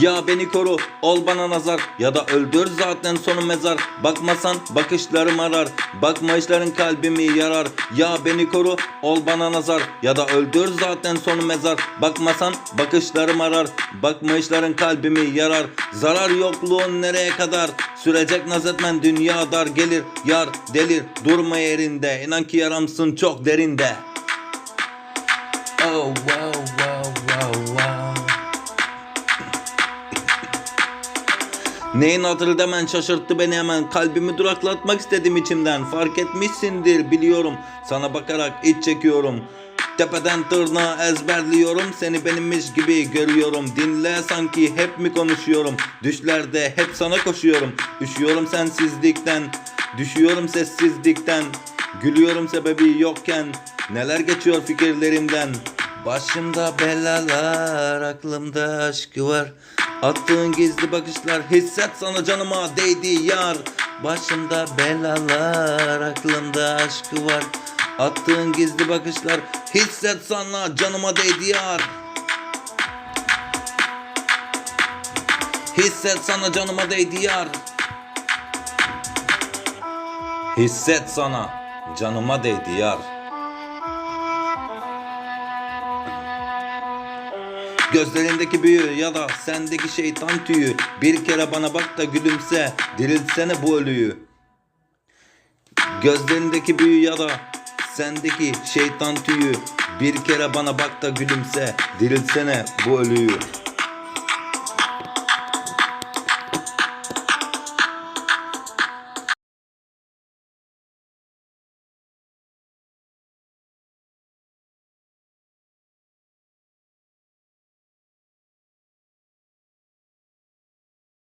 Ya beni koru, ol bana nazar. Ya da öldür zaten sonu mezar. Bakmasan bakışlarım arar. Bakmayışların kalbimi yarar. Ya beni koru, ol bana nazar. Ya da öldür zaten sonu mezar. Bakmasan bakışlarım arar. Bakmayışların kalbimi yarar. Zarar yokluğun nereye kadar? Sürecek naz etmen dünya dar Gelir. Yar delir. Durma yerinde. İnan ki yaramsın çok derinde. Oh wow Neyin hatırı demen şaşırttı beni hemen Kalbimi duraklatmak istedim içimden. Fark etmişsindir biliyorum. Sana bakarak iç çekiyorum. Tepeden tırnağa ezberliyorum. Seni benimmiş gibi görüyorum. Dinle sanki hep mi konuşuyorum? Düşlerde hep sana koşuyorum. Üşüyorum sensizlikten Düşüyorum sessizlikten. Gülüyorum sebebi yokken. Neler geçiyor fikirlerimden Başımda belalar Aklımda aşkı var. Attığın gizli bakışlar hisset sana canıma değdi yar. Başımda belalar aklımda aşkı var. Attığın gizli bakışlar hisset sana canıma değdi yar. Hisset sana canıma değdi yar. Hisset sana canıma değdi yar Gözlerindeki büyü ya da sendeki şeytan tüyü. Bir kere bana bak da gülümse Diriltsene bu ölüyü. Gözlerindeki büyü ya da sendeki şeytan tüyü. Bir kere bana bak da gülümse Diriltsene bu ölüyü